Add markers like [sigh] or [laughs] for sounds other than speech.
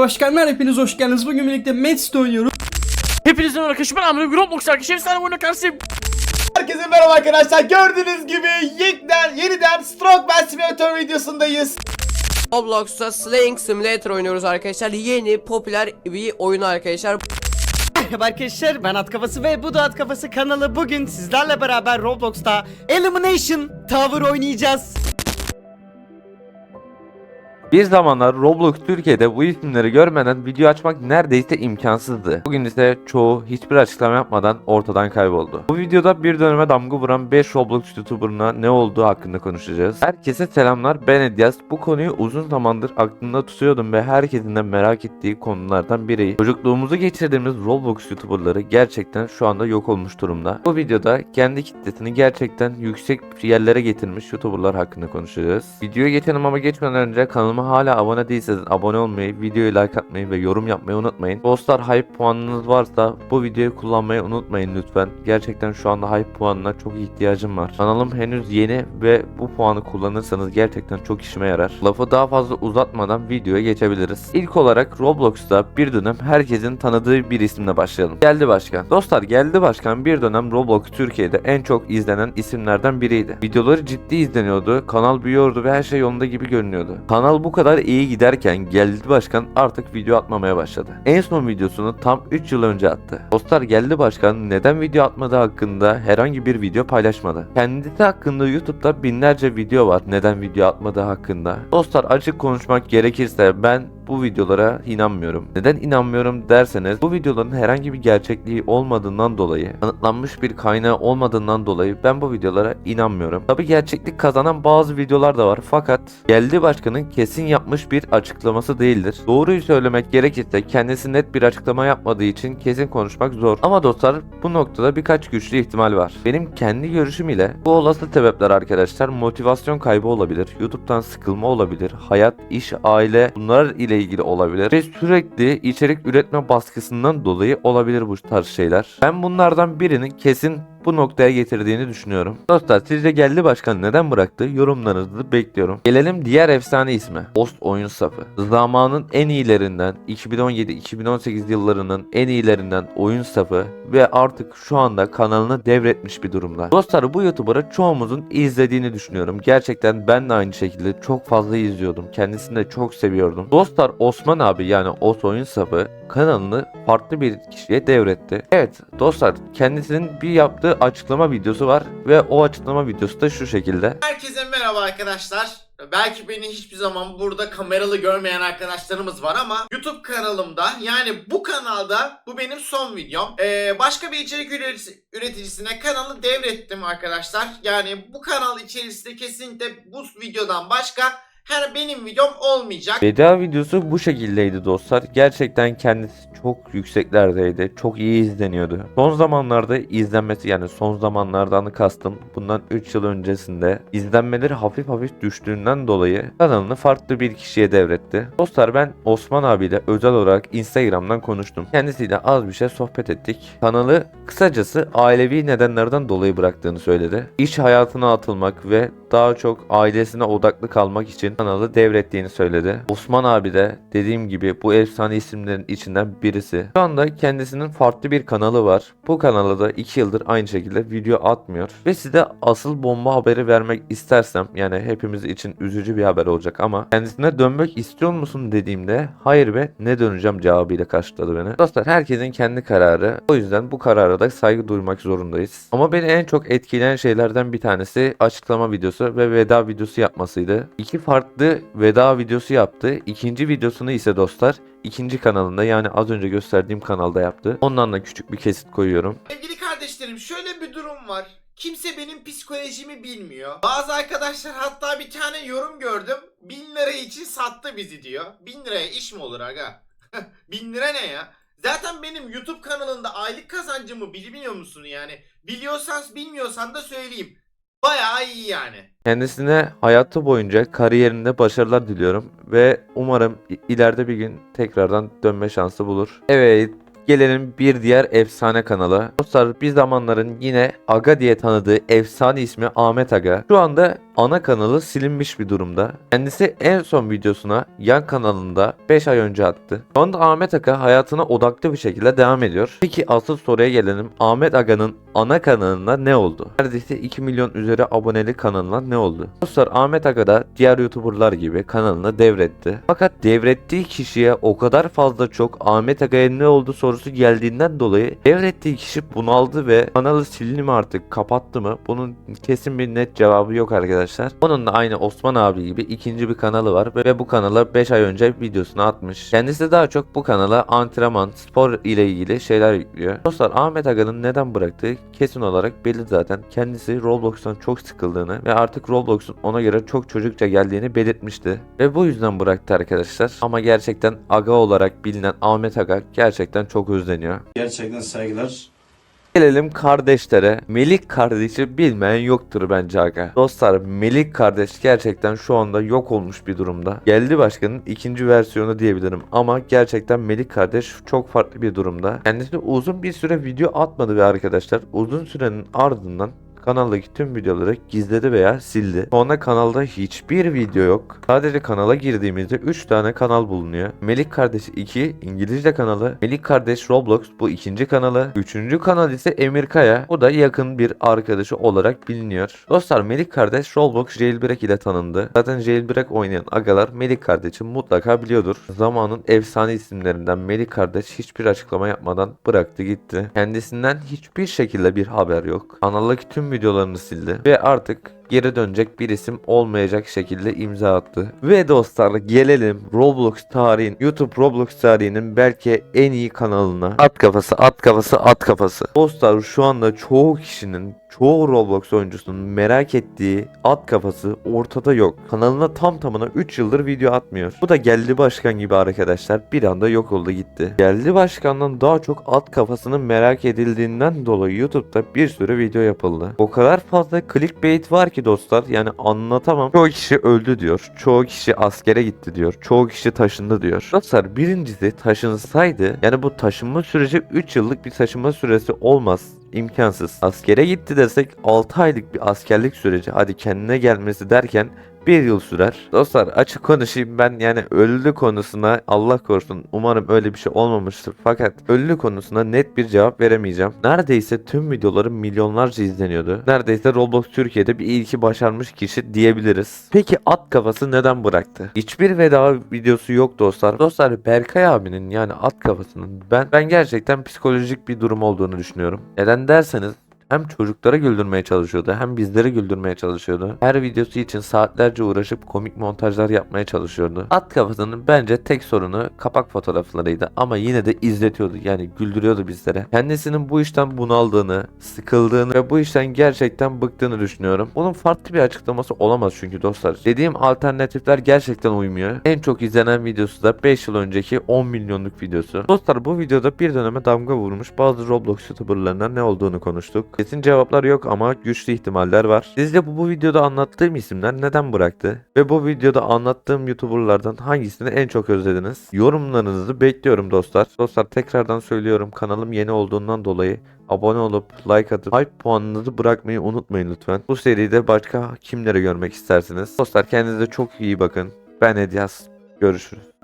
başkanlar hepiniz hoş geldiniz. Bugün birlikte Metst oynuyoruz. Hepinizin merhaba arkadaşlar ben Amri Roblox arkadaşlar efsane oyuna karşıyım. Herkese merhaba arkadaşlar. Gördüğünüz gibi yeniden yeniden Strongman Simulator videosundayız. Roblox'ta Slaying Simulator oynuyoruz arkadaşlar. Yeni popüler bir oyun arkadaşlar. Merhaba arkadaşlar ben At Kafası ve bu da At Kafası kanalı bugün sizlerle beraber Roblox'ta Elimination Tower oynayacağız. Bir zamanlar Roblox Türkiye'de bu isimleri görmeden video açmak neredeyse imkansızdı. Bugün ise çoğu hiçbir açıklama yapmadan ortadan kayboldu. Bu videoda bir döneme damga vuran 5 Roblox YouTuber'ına ne olduğu hakkında konuşacağız. Herkese selamlar ben Edias. Bu konuyu uzun zamandır aklımda tutuyordum ve herkesin de merak ettiği konulardan biri. Çocukluğumuzu geçirdiğimiz Roblox YouTuber'ları gerçekten şu anda yok olmuş durumda. Bu videoda kendi kitlesini gerçekten yüksek yerlere getirmiş YouTuber'lar hakkında konuşacağız. Videoya geçelim ama geçmeden önce kanalıma hala abone değilseniz abone olmayı, videoyu like atmayı ve yorum yapmayı unutmayın. Dostlar hype puanınız varsa bu videoyu kullanmayı unutmayın lütfen. Gerçekten şu anda hype puanına çok ihtiyacım var. Kanalım henüz yeni ve bu puanı kullanırsanız gerçekten çok işime yarar. Lafı daha fazla uzatmadan videoya geçebiliriz. İlk olarak Roblox'ta bir dönem herkesin tanıdığı bir isimle başlayalım. Geldi Başkan. Dostlar Geldi Başkan bir dönem Roblox Türkiye'de en çok izlenen isimlerden biriydi. Videoları ciddi izleniyordu, kanal büyüyordu ve her şey yolunda gibi görünüyordu. Kanal bu kadar iyi giderken Geldi Başkan artık video atmamaya başladı. En son videosunu tam 3 yıl önce attı. Dostlar Geldi Başkan neden video atmadığı hakkında herhangi bir video paylaşmadı. Kendisi hakkında YouTube'da binlerce video var neden video atmadığı hakkında. Dostlar açık konuşmak gerekirse ben bu videolara inanmıyorum. Neden inanmıyorum derseniz bu videoların herhangi bir gerçekliği olmadığından dolayı, kanıtlanmış bir kaynağı olmadığından dolayı ben bu videolara inanmıyorum. Tabi gerçeklik kazanan bazı videolar da var fakat Geldi Başkan'ın kesin yapmış bir açıklaması değildir. Doğruyu söylemek gerekirse kendisi net bir açıklama yapmadığı için kesin konuşmak zor. Ama dostlar bu noktada birkaç güçlü ihtimal var. Benim kendi görüşüm ile bu olası sebepler arkadaşlar motivasyon kaybı olabilir, YouTube'dan sıkılma olabilir, hayat, iş, aile bunlar ile ilgili olabilir ve sürekli içerik üretme baskısından dolayı olabilir bu tarz şeyler. Ben bunlardan birinin kesin bu noktaya getirdiğini düşünüyorum. Dostlar sizce geldi başkan neden bıraktı? Yorumlarınızı bekliyorum. Gelelim diğer efsane isme. Ost oyun safı. Zamanın en iyilerinden 2017-2018 yıllarının en iyilerinden oyun safı ve artık şu anda kanalını devretmiş bir durumda. Dostlar bu YouTuber'ı çoğumuzun izlediğini düşünüyorum. Gerçekten ben de aynı şekilde çok fazla izliyordum. Kendisini de çok seviyordum. Dostlar Osman abi yani Os oyun safı kanalını farklı bir kişiye devretti. Evet dostlar kendisinin bir yaptığı açıklama videosu var ve o açıklama videosu da şu şekilde. Herkese merhaba arkadaşlar. Belki beni hiçbir zaman burada kameralı görmeyen arkadaşlarımız var ama YouTube kanalımda yani bu kanalda bu benim son videom. Ee, başka bir içerik üreticisi- üreticisine kanalı devrettim arkadaşlar. Yani bu kanal içerisinde kesinlikle bu videodan başka her benim videom olmayacak. Veda videosu bu şekildeydi dostlar. Gerçekten kendisi çok yükseklerdeydi. Çok iyi izleniyordu. Son zamanlarda izlenmesi yani son zamanlardan kastım bundan 3 yıl öncesinde izlenmeleri hafif hafif düştüğünden dolayı kanalını farklı bir kişiye devretti. Dostlar ben Osman abiyle özel olarak Instagram'dan konuştum. Kendisiyle az bir şey sohbet ettik. Kanalı kısacası ailevi nedenlerden dolayı bıraktığını söyledi. İş hayatına atılmak ve daha çok ailesine odaklı kalmak için kanalı devrettiğini söyledi. Osman abi de dediğim gibi bu efsane isimlerin içinden birisi. Şu anda kendisinin farklı bir kanalı var. Bu kanala da 2 yıldır aynı şekilde video atmıyor. Ve size asıl bomba haberi vermek istersem yani hepimiz için üzücü bir haber olacak ama kendisine dönmek istiyor musun dediğimde hayır ve ne döneceğim cevabıyla karşıladı beni. Dostlar herkesin kendi kararı. O yüzden bu karara da saygı duymak zorundayız. Ama beni en çok etkileyen şeylerden bir tanesi açıklama videosu ve veda videosu yapmasıydı. İki farklı veda videosu yaptı. İkinci videosunu ise dostlar ikinci kanalında yani az önce gösterdiğim kanalda yaptı. Ondan da küçük bir kesit koyuyorum. Sevgili kardeşlerim şöyle bir durum var. Kimse benim psikolojimi bilmiyor. Bazı arkadaşlar hatta bir tane yorum gördüm. 1000 lira için sattı bizi diyor. 1000 liraya iş mi olur aga? [laughs] 1000 lira ne ya? Zaten benim YouTube kanalında aylık kazancımı bilmiyor musun yani? Biliyorsan bilmiyorsan da söyleyeyim. Bayağı iyi yani. Kendisine hayatı boyunca kariyerinde başarılar diliyorum ve umarım ileride bir gün tekrardan dönme şansı bulur. Evet gelelim bir diğer efsane kanala. Dostlar bir zamanların yine Aga diye tanıdığı efsane ismi Ahmet Aga. Şu anda ana kanalı silinmiş bir durumda. Kendisi en son videosuna yan kanalında 5 ay önce attı. Şu anda Ahmet Aga hayatına odaklı bir şekilde devam ediyor. Peki asıl soruya gelelim. Ahmet Aga'nın ana kanalına ne oldu? Neredeyse 2 milyon üzeri aboneli kanalına ne oldu? Dostlar Ahmet Aga da diğer YouTuber'lar gibi kanalını devretti. Fakat devrettiği kişiye o kadar fazla çok Ahmet Aga'ya ne oldu sorusu geldiğinden dolayı devrettiği kişi bunaldı ve kanalı sildi mi artık kapattı mı? Bunun kesin bir net cevabı yok arkadaşlar. Onun da aynı Osman abi gibi ikinci bir kanalı var ve bu kanala 5 ay önce videosunu atmış. Kendisi daha çok bu kanala antrenman, spor ile ilgili şeyler yüklüyor. Dostlar Ahmet Aga'nın neden bıraktığı kesin olarak belli zaten. Kendisi Roblox'tan çok sıkıldığını ve artık Roblox'un ona göre çok çocukça geldiğini belirtmişti. Ve bu yüzden bıraktı arkadaşlar. Ama gerçekten Aga olarak bilinen Ahmet Aga gerçekten çok özleniyor. Gerçekten saygılar. Gelelim kardeşlere. Melik kardeşi bilmeyen yoktur bence aga. Dostlar Melik kardeş gerçekten şu anda yok olmuş bir durumda. Geldi Başkan'ın ikinci versiyonu diyebilirim ama gerçekten Melik kardeş çok farklı bir durumda. Kendisi uzun bir süre video atmadı ve arkadaşlar uzun sürenin ardından kanaldaki tüm videoları gizledi veya sildi. Sonra kanalda hiçbir video yok. Sadece kanala girdiğimizde 3 tane kanal bulunuyor. Melik Kardeş 2 İngilizce kanalı, Melik Kardeş Roblox bu ikinci kanalı, üçüncü kanal ise Emir Kaya. Bu da yakın bir arkadaşı olarak biliniyor. Dostlar Melik Kardeş Roblox Jailbreak ile tanındı. Zaten Jailbreak oynayan agalar Melik Kardeş'i mutlaka biliyordur. Zamanın efsane isimlerinden Melik Kardeş hiçbir açıklama yapmadan bıraktı gitti. Kendisinden hiçbir şekilde bir haber yok. Kanaldaki tüm videolarını sildi. Ve artık geri dönecek bir isim olmayacak şekilde imza attı. Ve dostlar gelelim Roblox tarihin, YouTube Roblox tarihinin belki en iyi kanalına. At kafası, at kafası, at kafası. Dostlar şu anda çoğu kişinin, çoğu Roblox oyuncusunun merak ettiği at kafası ortada yok. Kanalına tam tamına 3 yıldır video atmıyor. Bu da geldi başkan gibi arkadaşlar bir anda yok oldu gitti. Geldi başkandan daha çok at kafasının merak edildiğinden dolayı YouTube'da bir sürü video yapıldı. O kadar fazla clickbait var ki dostlar yani anlatamam. Çoğu kişi öldü diyor. Çoğu kişi askere gitti diyor. Çoğu kişi taşındı diyor. Dostlar birincisi taşınsaydı yani bu taşınma süreci 3 yıllık bir taşınma süresi olmaz. imkansız. Askere gitti desek 6 aylık bir askerlik süreci hadi kendine gelmesi derken bir yıl sürer. Dostlar açık konuşayım ben yani ölü konusuna Allah korusun umarım öyle bir şey olmamıştır. Fakat ölü konusuna net bir cevap veremeyeceğim. Neredeyse tüm videolarım milyonlarca izleniyordu. Neredeyse Roblox Türkiye'de bir ilki başarmış kişi diyebiliriz. Peki at kafası neden bıraktı? Hiçbir veda videosu yok dostlar. Dostlar Berkay abinin yani at kafasının ben ben gerçekten psikolojik bir durum olduğunu düşünüyorum. Neden derseniz hem çocuklara güldürmeye çalışıyordu hem bizleri güldürmeye çalışıyordu. Her videosu için saatlerce uğraşıp komik montajlar yapmaya çalışıyordu. At kafasının bence tek sorunu kapak fotoğraflarıydı ama yine de izletiyordu yani güldürüyordu bizlere. Kendisinin bu işten bunaldığını, sıkıldığını ve bu işten gerçekten bıktığını düşünüyorum. Bunun farklı bir açıklaması olamaz çünkü dostlar. Dediğim alternatifler gerçekten uymuyor. En çok izlenen videosu da 5 yıl önceki 10 milyonluk videosu. Dostlar bu videoda bir döneme damga vurmuş bazı Roblox YouTuberlarına ne olduğunu konuştuk. Kesin cevaplar yok ama güçlü ihtimaller var. Sizce bu, bu videoda anlattığım isimler neden bıraktı? Ve bu videoda anlattığım YouTuberlardan hangisini en çok özlediniz? Yorumlarınızı bekliyorum dostlar. Dostlar tekrardan söylüyorum kanalım yeni olduğundan dolayı abone olup like atıp hype puanınızı bırakmayı unutmayın lütfen. Bu seride başka kimleri görmek istersiniz? Dostlar kendinize çok iyi bakın. Ben Edyas. Görüşürüz.